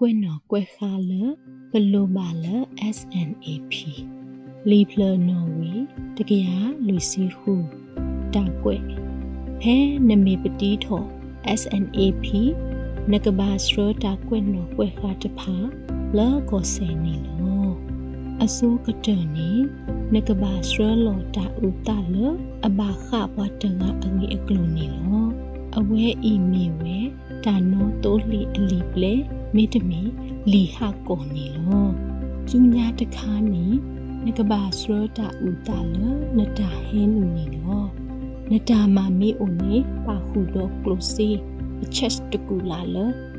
ကွဲ့နော်ကွဲ့ခါလဘလိုပါလ SNAP လီဖလနော်ဝီတကရာလူစီဟုတာကွဲ့ဖဲနမေပတိထော SNAP နကဘာစရတာကွဲ့နော်ကွဲ့ခါတဖာလောကိုဆေနီလောအစိုးကတနီနကဘာစရလောတာဥတလအဘာခဘဝတငါအငီအကလုံနီလောအဝဲအီမီဝဲတာနောတိုးလီအလီပလေ မေတ္တမီလီဟာကိုနီလောကျူညာတခါနီနကဘာစရတာဥတလနတာဟင်းနီလောနတာမာမီအိုနီပါခုတော့ကလိုစီအချက်တကူလာလ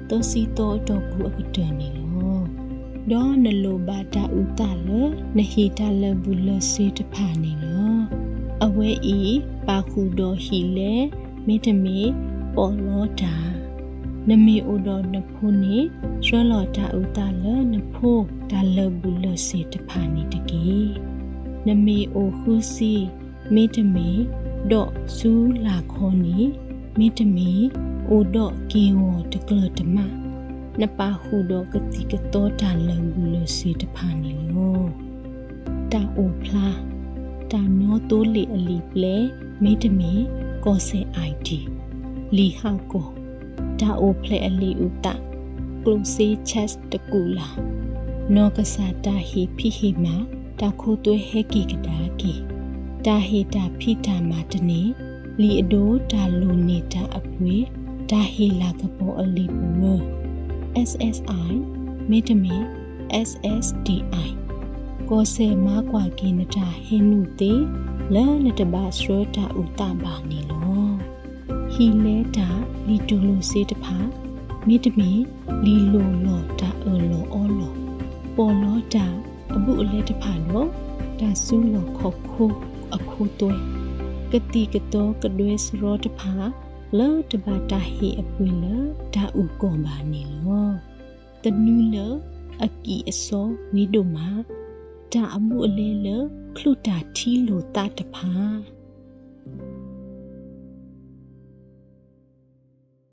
သောစီတော့တော့ဘူးအကတနီလောဒေါ်နလိုဘာတာဥတလနဟီတာလဘူးလစေတဖာနီလောအဝဲဤပါခုတော့ဟီလေမေတ္တမီပေါ်လောတာ နမေအိုတော်နဖိုးနေရွှဲလော်တာဥတာလနဖိုးဒါလဘူးလစေတဖာနီတကေနမေအိုခုစီမေတ္တမီဒေါ့ဆူလာခေါနီမေတ္တမီအိုဒေါ့ကေဝတကလတမနပါဟုဒေါ့ကတိကတောတာလဘူးလစေတဖာနီလောတာအိုဖလာတာနောတိုးလီအလီပလေမေတ္တမီကောဆေအိုင်တီလီဟောက်ကို ဒါအိုဖလေအလီဥတကလုစီချက်တကူလာနောကစားတာဟီဖိဟီမာတာခိုးသွဲဟဲကီကဒါကီတာဟီတာဖိတာမာတနေလီအဒိုတာလူနေတာအပွေဒါဟီလာကပေါ်အလီဘူ SSI မေတမီ SSDI ကိုဆေမာကွာကီနတာဟင်းနုတေလဲနတဘာစရတာဥတဘာနီလော ဟီလဲတာလီတူလိုစေတဖာမေတမီလီလိုလောတာအောလောအောလောပေါ်လောတာအမှုအလဲတဖာလောဒါဆူလောခောက်ခိုးအခုတွဲကတိကတောကတွဲစရောတဖာလောတဘာတာဟီအပွေလဒါဥကောဘာနီလောတနူးလအကီအစောဝီဒိုမာဒါအမှုအလဲလခလုတာထီလိုတာတဖာ